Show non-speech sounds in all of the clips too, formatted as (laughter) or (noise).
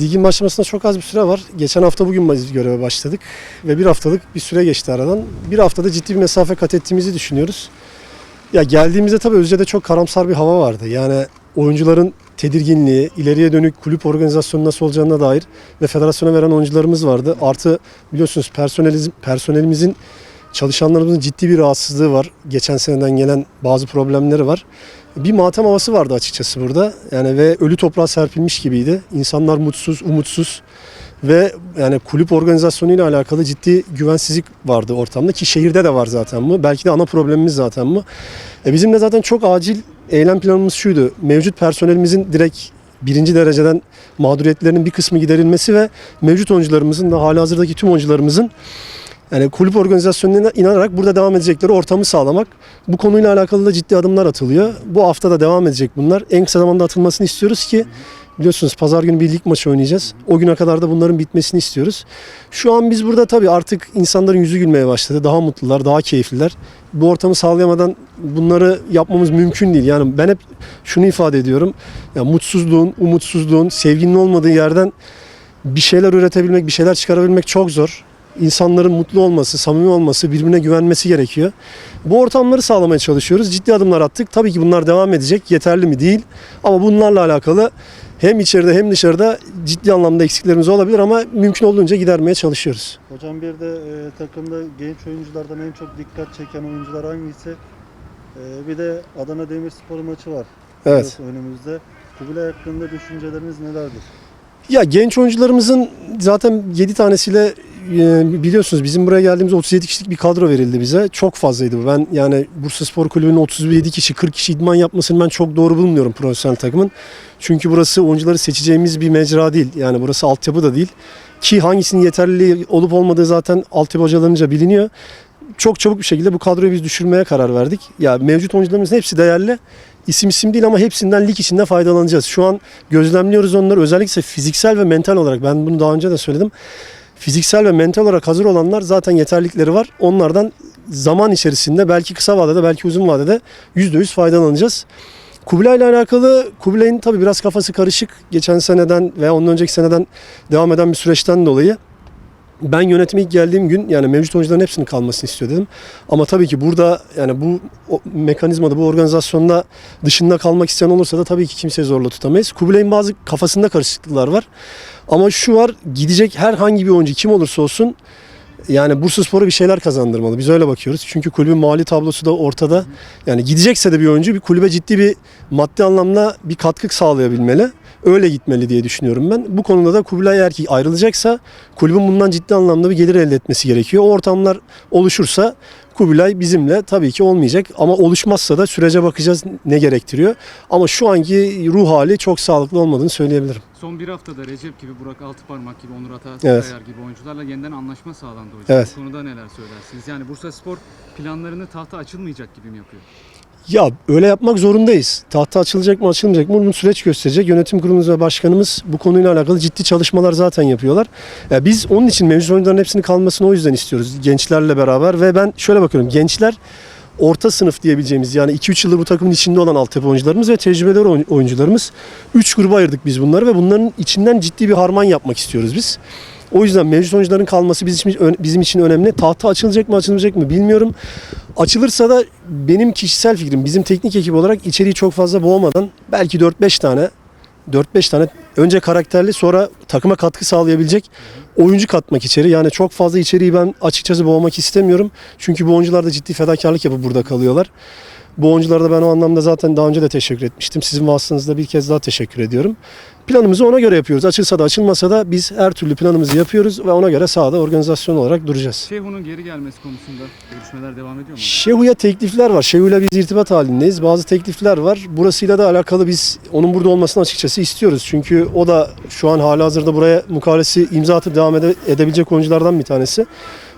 Ligin başlamasına çok az bir süre var. Geçen hafta bugün biz göreve başladık ve bir haftalık bir süre geçti aradan. Bir haftada ciddi bir mesafe kat ettiğimizi düşünüyoruz. Ya geldiğimizde tabii Özce'de çok karamsar bir hava vardı. Yani oyuncuların tedirginliği, ileriye dönük kulüp organizasyonu nasıl olacağına dair ve federasyona veren oyuncularımız vardı. Artı biliyorsunuz personeliz, personelimizin çalışanlarımızın ciddi bir rahatsızlığı var. Geçen seneden gelen bazı problemleri var. Bir matem havası vardı açıkçası burada. Yani ve ölü toprağa serpilmiş gibiydi. İnsanlar mutsuz, umutsuz ve yani kulüp organizasyonuyla alakalı ciddi güvensizlik vardı ortamda ki şehirde de var zaten bu. Belki de ana problemimiz zaten bu. E bizim de zaten çok acil eylem planımız şuydu. Mevcut personelimizin direkt birinci dereceden mağduriyetlerinin bir kısmı giderilmesi ve mevcut oyuncularımızın da hali hazırdaki tüm oyuncularımızın yani kulüp organizasyonuna inanarak burada devam edecekleri ortamı sağlamak. Bu konuyla alakalı da ciddi adımlar atılıyor. Bu hafta da devam edecek bunlar. En kısa zamanda atılmasını istiyoruz ki biliyorsunuz pazar günü bir lig maçı oynayacağız. O güne kadar da bunların bitmesini istiyoruz. Şu an biz burada tabii artık insanların yüzü gülmeye başladı. Daha mutlular, daha keyifliler. Bu ortamı sağlayamadan bunları yapmamız mümkün değil. Yani ben hep şunu ifade ediyorum. Ya mutsuzluğun, umutsuzluğun, sevginin olmadığı yerden bir şeyler üretebilmek, bir şeyler çıkarabilmek çok zor. İnsanların mutlu olması, samimi olması, birbirine güvenmesi gerekiyor. Bu ortamları sağlamaya çalışıyoruz. Ciddi adımlar attık. Tabii ki bunlar devam edecek. Yeterli mi? Değil. Ama bunlarla alakalı hem içeride hem dışarıda ciddi anlamda eksiklerimiz olabilir ama mümkün olduğunca gidermeye çalışıyoruz. Hocam bir de e, takımda genç oyunculardan en çok dikkat çeken oyuncular hangisi? E, bir de Adana Demirspor maçı var. Evet. Önümüzde. Kubilay hakkında düşünceleriniz nelerdir? Ya genç oyuncularımızın zaten 7 tanesiyle biliyorsunuz bizim buraya geldiğimizde 37 kişilik bir kadro verildi bize. Çok fazlaydı. Ben yani Bursa Spor Kulübü'nün 37 kişi 40 kişi idman yapmasını ben çok doğru bulmuyorum profesyonel takımın. Çünkü burası oyuncuları seçeceğimiz bir mecra değil. Yani burası altyapı da değil. Ki hangisinin yeterliliği olup olmadığı zaten altyapı hocalarınca biliniyor. Çok çabuk bir şekilde bu kadroyu biz düşürmeye karar verdik. Ya mevcut oyuncularımızın hepsi değerli. İsim isim değil ama hepsinden lig içinde faydalanacağız. Şu an gözlemliyoruz onları özellikle fiziksel ve mental olarak. Ben bunu daha önce de söyledim. Fiziksel ve mental olarak hazır olanlar zaten yeterlikleri var. Onlardan zaman içerisinde belki kısa vadede belki uzun vadede %100 faydalanacağız. Kubilay ile alakalı Kubilay'ın tabii biraz kafası karışık. Geçen seneden veya ondan önceki seneden devam eden bir süreçten dolayı. Ben yönetime ilk geldiğim gün yani mevcut oyuncuların hepsinin kalmasını istiyor dedim. Ama tabii ki burada yani bu mekanizmada bu organizasyonda dışında kalmak isteyen olursa da tabii ki kimseyi zorla tutamayız. Kubilay'ın bazı kafasında karışıklıklar var. Ama şu var gidecek herhangi bir oyuncu kim olursa olsun yani Bursaspor'a bir şeyler kazandırmalı. Biz öyle bakıyoruz. Çünkü kulübün mali tablosu da ortada. Yani gidecekse de bir oyuncu bir kulübe ciddi bir maddi anlamda bir katkı sağlayabilmeli. Öyle gitmeli diye düşünüyorum ben. Bu konuda da Kubilay eğer ki ayrılacaksa kulübün bundan ciddi anlamda bir gelir elde etmesi gerekiyor. O ortamlar oluşursa Kubilay bizimle tabii ki olmayacak ama oluşmazsa da sürece bakacağız ne gerektiriyor. Ama şu anki ruh hali çok sağlıklı olmadığını söyleyebilirim. Son bir haftada Recep gibi, Burak Altıparmak gibi, Onur Atakayar Evet. gibi oyuncularla yeniden anlaşma sağlandı hocam. Evet. Bu konuda neler söylersiniz? Yani Bursa Spor planlarını tahta açılmayacak gibi mi yapıyor? Ya öyle yapmak zorundayız. Tahta açılacak mı açılmayacak mı bunu süreç gösterecek. Yönetim kurulumuz ve başkanımız bu konuyla alakalı ciddi çalışmalar zaten yapıyorlar. Ya biz onun için mevcut oyuncuların hepsinin kalmasını o yüzden istiyoruz gençlerle beraber ve ben şöyle bakıyorum gençler orta sınıf diyebileceğimiz yani 2-3 yıldır bu takımın içinde olan altyapı oyuncularımız ve tecrübeli oyun- oyuncularımız 3 gruba ayırdık biz bunları ve bunların içinden ciddi bir harman yapmak istiyoruz biz. O yüzden mevcut oyuncuların kalması bizim için, bizim için önemli. Tahta açılacak mı açılmayacak mı bilmiyorum. Açılırsa da benim kişisel fikrim bizim teknik ekip olarak içeriği çok fazla boğmadan belki 4-5 tane 4-5 tane önce karakterli sonra takıma katkı sağlayabilecek oyuncu katmak içeri. Yani çok fazla içeriği ben açıkçası boğmak istemiyorum. Çünkü bu oyuncular da ciddi fedakarlık yapıp burada kalıyorlar. Bu oyunculara da ben o anlamda zaten daha önce de teşekkür etmiştim. Sizin vasıtanızda bir kez daha teşekkür ediyorum. Planımızı ona göre yapıyoruz. Açılsa da açılmasa da biz her türlü planımızı yapıyoruz ve ona göre sahada organizasyon olarak duracağız. Şeyhun'un geri gelmesi konusunda görüşmeler devam ediyor mu? Şehu'ya teklifler var. Şehu'yla biz irtibat halindeyiz. Bazı teklifler var. Burasıyla da alakalı biz onun burada olmasını açıkçası istiyoruz. Çünkü o da şu an halihazırda buraya mukavelesi imza atıp devam ede- edebilecek oyunculardan bir tanesi.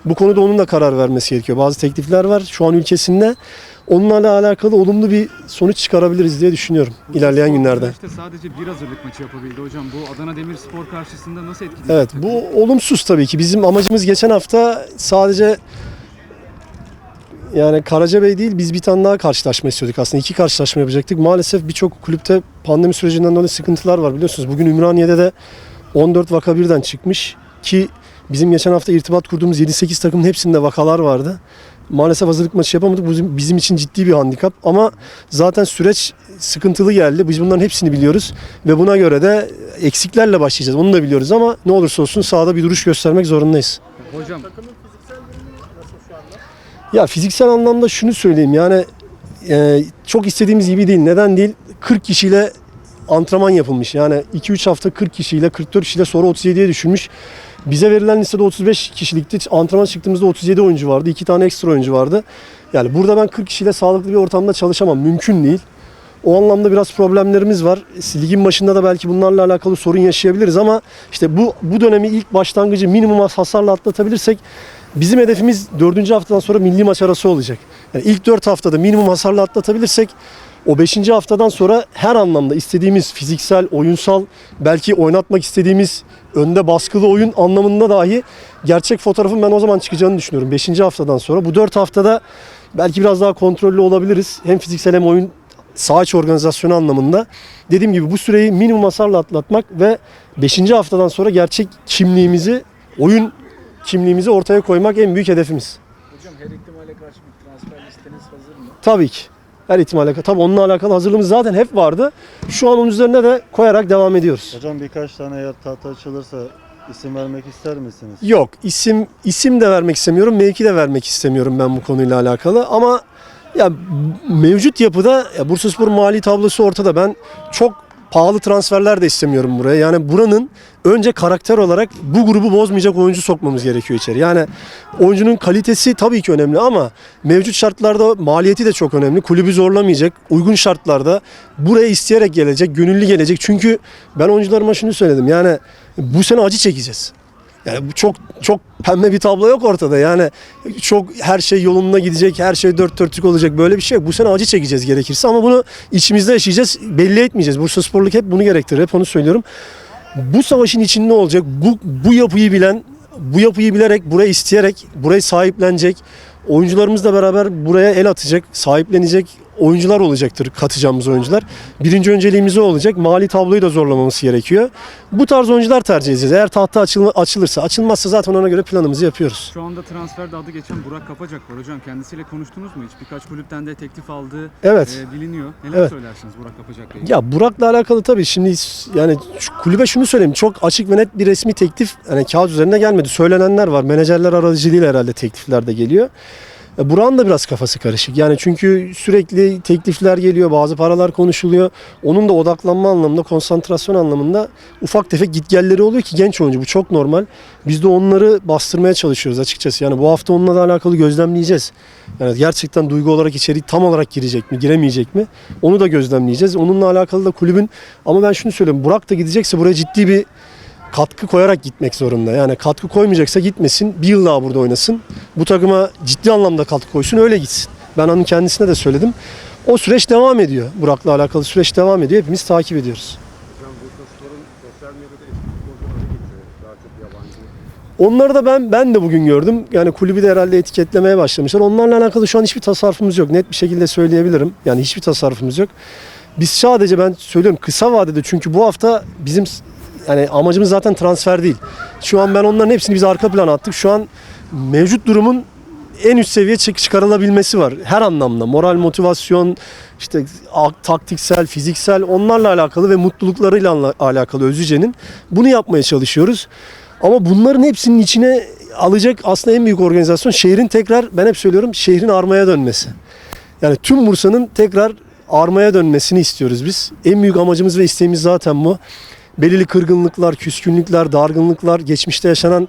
Bu konuda onun da karar vermesi gerekiyor. Bazı teklifler var şu an ülkesinde. Onlarla alakalı olumlu bir sonuç çıkarabiliriz diye düşünüyorum Bursa ilerleyen günlerde. işte sadece bir hazırlık maçı yapabildi hocam. Bu Adana Demirspor karşısında nasıl etkileyecek? Evet bu olumsuz tabii ki. Bizim amacımız geçen hafta sadece yani Karacabey değil biz bir tane daha karşılaşma istiyorduk aslında. iki karşılaşma yapacaktık. Maalesef birçok kulüpte pandemi sürecinden dolayı sıkıntılar var biliyorsunuz. Bugün Ümraniye'de de 14 vaka birden çıkmış ki bizim geçen hafta irtibat kurduğumuz 7-8 takımın hepsinde vakalar vardı. Maalesef hazırlık maçı yapamadık. Bu bizim, için ciddi bir handikap ama zaten süreç sıkıntılı geldi. Biz bunların hepsini biliyoruz ve buna göre de eksiklerle başlayacağız. Onu da biliyoruz ama ne olursa olsun sahada bir duruş göstermek zorundayız. Hocam Ya fiziksel anlamda şunu söyleyeyim yani e, çok istediğimiz gibi değil. Neden değil? 40 kişiyle antrenman yapılmış. Yani 2-3 hafta 40 kişiyle 44 kişiyle sonra 37'ye düşülmüş. Bize verilen listede 35 kişilikti. Antrenman çıktığımızda 37 oyuncu vardı. 2 tane ekstra oyuncu vardı. Yani burada ben 40 kişiyle sağlıklı bir ortamda çalışamam. Mümkün değil. O anlamda biraz problemlerimiz var. Ligin başında da belki bunlarla alakalı sorun yaşayabiliriz ama işte bu bu dönemi ilk başlangıcı minimum hasarla atlatabilirsek bizim hedefimiz 4. haftadan sonra milli maç arası olacak. Yani ilk 4 haftada minimum hasarla atlatabilirsek o 5. haftadan sonra her anlamda istediğimiz fiziksel, oyunsal, belki oynatmak istediğimiz önde baskılı oyun anlamında dahi gerçek fotoğrafın ben o zaman çıkacağını düşünüyorum. 5. haftadan sonra. Bu 4 haftada belki biraz daha kontrollü olabiliriz. Hem fiziksel hem oyun saha içi organizasyonu anlamında. Dediğim gibi bu süreyi minimum hasarla atlatmak ve 5. haftadan sonra gerçek kimliğimizi, oyun kimliğimizi ortaya koymak en büyük hedefimiz. Hocam her ihtimale karşı bir transfer listeniz hazır mı? Tabii ki. Her ihtimalle. Tabii onunla alakalı hazırlığımız zaten hep vardı. Şu an onun üzerine de koyarak devam ediyoruz. Hocam birkaç tane eğer tahta açılırsa isim vermek ister misiniz? Yok isim isim de vermek istemiyorum, mevki de vermek istemiyorum ben bu konuyla alakalı ama ya mevcut yapıda ya Bursaspor mali tablosu ortada. Ben çok pahalı transferler de istemiyorum buraya. Yani buranın önce karakter olarak bu grubu bozmayacak oyuncu sokmamız gerekiyor içeri. Yani oyuncunun kalitesi tabii ki önemli ama mevcut şartlarda maliyeti de çok önemli. Kulübü zorlamayacak. Uygun şartlarda buraya isteyerek gelecek, gönüllü gelecek. Çünkü ben oyuncularıma şunu söyledim. Yani bu sene acı çekeceğiz. Yani bu çok çok pembe bir tablo yok ortada. Yani çok her şey yolunda gidecek, her şey dört dörtlük olacak. Böyle bir şey yok. Bu sene acı çekeceğiz gerekirse ama bunu içimizde yaşayacağız. Belli etmeyeceğiz. Bursa Sporluk hep bunu gerektirir. Hep onu söylüyorum. Bu savaşın içinde olacak. Bu, bu yapıyı bilen, bu yapıyı bilerek, burayı isteyerek, burayı sahiplenecek. Oyuncularımızla beraber buraya el atacak, sahiplenecek oyuncular olacaktır katacağımız oyuncular. Birinci önceliğimiz o olacak. Mali tabloyu da zorlamamız gerekiyor. Bu tarz oyuncular tercih edeceğiz. Eğer tahta açıl- açılırsa, açılmazsa zaten ona göre planımızı yapıyoruz. şu anda transferde adı geçen Burak Kapacak var hocam. Kendisiyle konuştunuz mu hiç? Birkaç kulüpten de teklif aldığı Evet. e, biliniyor. Neler Evet. söylersiniz Burak Kapacak'la ilgili? Ya Burak'la alakalı tabii şimdi yani şu kulübe şunu söyleyeyim. Çok açık ve net bir resmi teklif hani kağıt üzerinde gelmedi. Söylenenler var. Menajerler aracılığıyla herhalde teklifler de geliyor. E, Burak'ın da biraz kafası karışık. Yani çünkü sürekli teklifler geliyor, bazı paralar konuşuluyor. Onun da odaklanma anlamında, konsantrasyon anlamında ufak tefek gitgelleri oluyor ki genç oyuncu. Bu çok normal. Biz de onları bastırmaya çalışıyoruz açıkçası. Yani bu hafta onunla da alakalı gözlemleyeceğiz. Yani gerçekten duygu olarak içeri tam olarak girecek mi, giremeyecek mi? Onu da gözlemleyeceğiz. Onunla alakalı da kulübün ama ben şunu söyleyeyim. Burak da gidecekse buraya ciddi bir katkı koyarak gitmek zorunda. Yani katkı koymayacaksa gitmesin. Bir yıl daha burada oynasın. Bu takıma ciddi anlamda katkı koysun öyle gitsin. Ben onun kendisine de söyledim. O süreç devam ediyor. Burak'la alakalı süreç devam ediyor. Hepimiz takip ediyoruz. Onları da ben ben de bugün gördüm. Yani kulübü de herhalde etiketlemeye başlamışlar. Onlarla alakalı şu an hiçbir tasarrufumuz yok. Net bir şekilde söyleyebilirim. Yani hiçbir tasarrufumuz yok. Biz sadece ben söylüyorum kısa vadede çünkü bu hafta bizim yani amacımız zaten transfer değil. Şu an ben onların hepsini biz arka plana attık. Şu an mevcut durumun en üst seviye çık- çıkarılabilmesi var. Her anlamda. Moral, motivasyon, işte taktiksel, fiziksel onlarla alakalı ve mutluluklarıyla alakalı Özüce'nin. Bunu yapmaya çalışıyoruz. Ama bunların hepsinin içine alacak aslında en büyük organizasyon şehrin tekrar ben hep söylüyorum şehrin armaya dönmesi. Yani tüm Bursa'nın tekrar armaya dönmesini istiyoruz biz. En büyük amacımız ve isteğimiz zaten bu. Belirli kırgınlıklar, küskünlükler, dargınlıklar, geçmişte yaşanan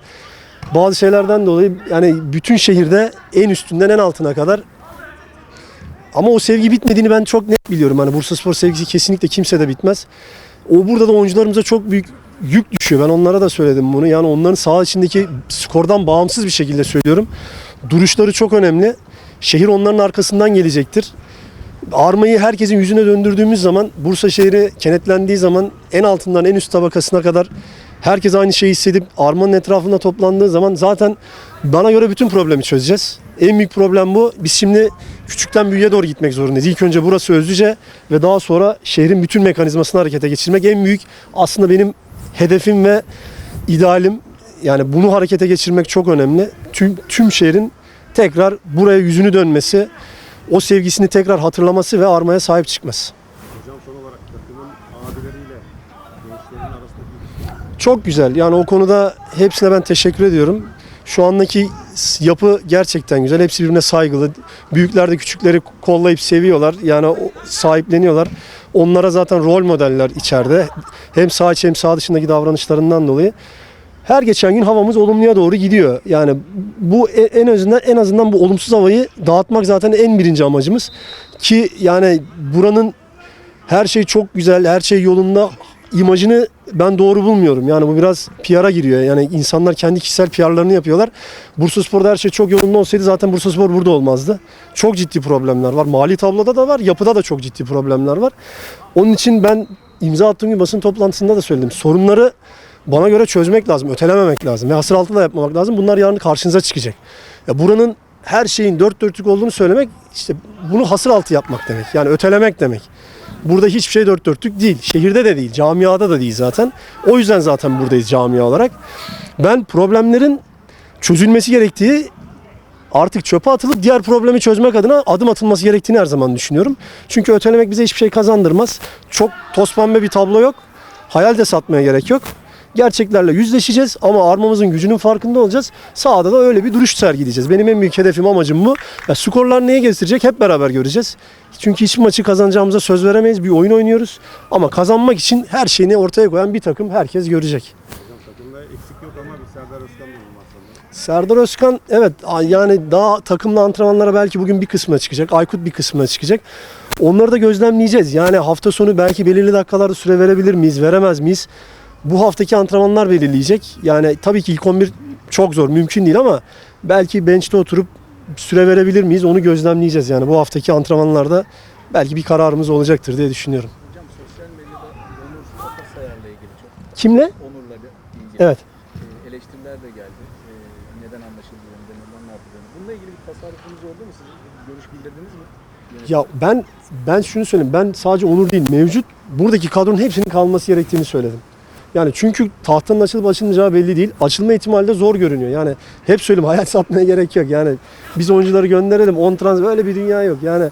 bazı şeylerden dolayı yani bütün şehirde en üstünden en altına kadar ama o sevgi bitmediğini ben çok net biliyorum. Hani Bursaspor sevgisi kesinlikle kimse de bitmez. O burada da oyuncularımıza çok büyük yük düşüyor. Ben onlara da söyledim bunu. Yani onların saha içindeki skordan bağımsız bir şekilde söylüyorum. Duruşları çok önemli. Şehir onların arkasından gelecektir. Armayı herkesin yüzüne döndürdüğümüz zaman Bursa şehri kenetlendiği zaman en altından en üst tabakasına kadar herkes aynı şeyi hissedip armanın etrafında toplandığı zaman zaten bana göre bütün problemi çözeceğiz. En büyük problem bu. Biz şimdi küçükten büyüğe doğru gitmek zorundayız. İlk önce burası Özlüce ve daha sonra şehrin bütün mekanizmasını harekete geçirmek en büyük aslında benim hedefim ve idealim yani bunu harekete geçirmek çok önemli. Tüm tüm şehrin tekrar buraya yüzünü dönmesi, o sevgisini tekrar hatırlaması ve armaya sahip çıkması. Hocam son olarak takımın abileriyle gençlerin arasındaki Çok güzel. Yani o konuda hepsine ben teşekkür ediyorum. Şu andaki yapı gerçekten güzel. Hepsi birbirine saygılı. Büyükler de küçükleri kollayıp seviyorlar. Yani sahipleniyorlar. Onlara zaten rol modeller içeride. Hem sağ içi hem sağ dışındaki davranışlarından dolayı. Her geçen gün havamız olumluya doğru gidiyor. Yani bu e- en azından en azından bu olumsuz havayı dağıtmak zaten en birinci amacımız. Ki yani buranın her şey çok güzel, her şey yolunda imajını ben doğru bulmuyorum. Yani bu biraz PR'a giriyor. Yani insanlar kendi kişisel PR'larını yapıyorlar. Bursaspor'da her şey çok yolunda olsaydı zaten Bursaspor burada olmazdı. Çok ciddi problemler var. Mali tabloda da var, yapıda da çok ciddi problemler var. Onun için ben imza attığım bir basın toplantısında da söyledim. Sorunları bana göre çözmek lazım, ötelememek lazım ve hasır altı da yapmamak lazım. Bunlar yarın karşınıza çıkacak. Ya buranın her şeyin dört dörtlük olduğunu söylemek işte bunu hasır altı yapmak demek. Yani ötelemek demek. Burada hiçbir şey dört dörtlük değil. Şehirde de değil, camiada da değil zaten. O yüzden zaten buradayız camia olarak. Ben problemlerin çözülmesi gerektiği artık çöpe atılıp diğer problemi çözmek adına adım atılması gerektiğini her zaman düşünüyorum. Çünkü ötelemek bize hiçbir şey kazandırmaz. Çok toz bir tablo yok. Hayal de satmaya gerek yok. Gerçeklerle yüzleşeceğiz ama armamızın gücünün farkında olacağız. Sahada da öyle bir duruş sergileyeceğiz. Benim en büyük hedefim, amacım bu. Ya, skorlar neye getirecek hep beraber göreceğiz. Çünkü hiçbir maçı kazanacağımıza söz veremeyiz. Bir oyun oynuyoruz. Ama kazanmak için her şeyini ortaya koyan bir takım herkes görecek. takımda eksik yok ama bir Serdar Özkan. Serdar Özkan evet yani daha takımla antrenmanlara belki bugün bir kısmına çıkacak. Aykut bir kısmına çıkacak. Onları da gözlemleyeceğiz. Yani hafta sonu belki belirli dakikalarda süre verebilir miyiz, veremez miyiz? Bu haftaki antrenmanlar belirleyecek. Yani tabii ki ilk 11 çok zor, mümkün değil ama belki bench'te oturup süre verebilir miyiz onu gözlemleyeceğiz. Yani bu haftaki antrenmanlarda belki bir kararımız olacaktır diye düşünüyorum. Hocam sosyal medyada Onur Akasayar'la ilgili çok Kimle? Onur'la ilgili Evet. e, eleştiriler de geldi. E, neden anlaşıldığını, neden ne yapıldığını. Bununla ilgili bir tasarrufunuz oldu mu? Siz görüş bildirdiniz mi? Ya ben ben şunu söyleyeyim. Ben sadece Onur değil mevcut buradaki kadronun hepsinin kalması gerektiğini söyledim. Yani çünkü tahtanın açılıp açılmayacağı belli değil. Açılma ihtimali de zor görünüyor. Yani hep söyleyeyim hayal (laughs) satmaya gerek yok. Yani biz oyuncuları gönderelim. On trans böyle bir dünya yok. Yani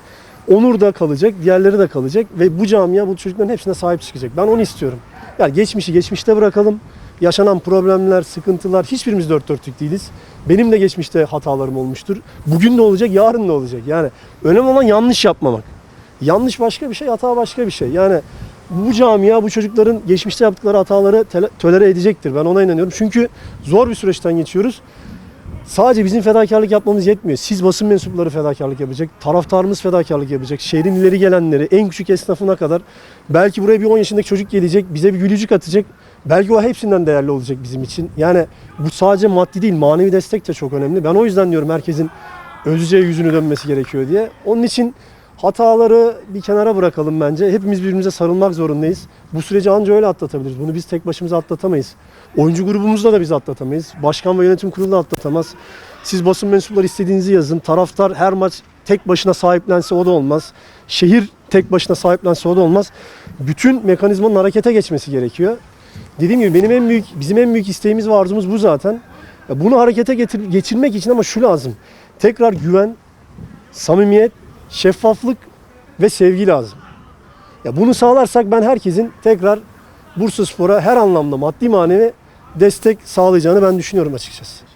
Onur da kalacak, diğerleri de kalacak ve bu camia bu çocukların hepsine sahip çıkacak. Ben onu istiyorum. Yani geçmişi geçmişte bırakalım. Yaşanan problemler, sıkıntılar hiçbirimiz dört dörtlük değiliz. Benim de geçmişte hatalarım olmuştur. Bugün de olacak, yarın da olacak. Yani önemli olan yanlış yapmamak. Yanlış başka bir şey, hata başka bir şey. Yani bu camia bu çocukların geçmişte yaptıkları hataları tolere edecektir. Ben ona inanıyorum. Çünkü zor bir süreçten geçiyoruz. Sadece bizim fedakarlık yapmamız yetmiyor. Siz basın mensupları fedakarlık yapacak, taraftarımız fedakarlık yapacak, şehrin ileri gelenleri, en küçük esnafına kadar. Belki buraya bir 10 yaşındaki çocuk gelecek, bize bir gülücük atacak. Belki o hepsinden değerli olacak bizim için. Yani bu sadece maddi değil, manevi destek de çok önemli. Ben o yüzden diyorum herkesin özce yüzünü dönmesi gerekiyor diye. Onun için hataları bir kenara bırakalım bence. Hepimiz birbirimize sarılmak zorundayız. Bu süreci anca öyle atlatabiliriz. Bunu biz tek başımıza atlatamayız. Oyuncu grubumuzda da biz atlatamayız. Başkan ve yönetim kurulu da atlatamaz. Siz basın mensupları istediğinizi yazın. Taraftar her maç tek başına sahiplense o da olmaz. Şehir tek başına sahiplense o da olmaz. Bütün mekanizmanın harekete geçmesi gerekiyor. Dediğim gibi benim en büyük, bizim en büyük isteğimiz ve arzumuz bu zaten. Bunu harekete getir, geçirmek için ama şu lazım. Tekrar güven, samimiyet, şeffaflık ve sevgi lazım. Ya bunu sağlarsak ben herkesin tekrar Bursaspor'a her anlamda maddi manevi destek sağlayacağını ben düşünüyorum açıkçası.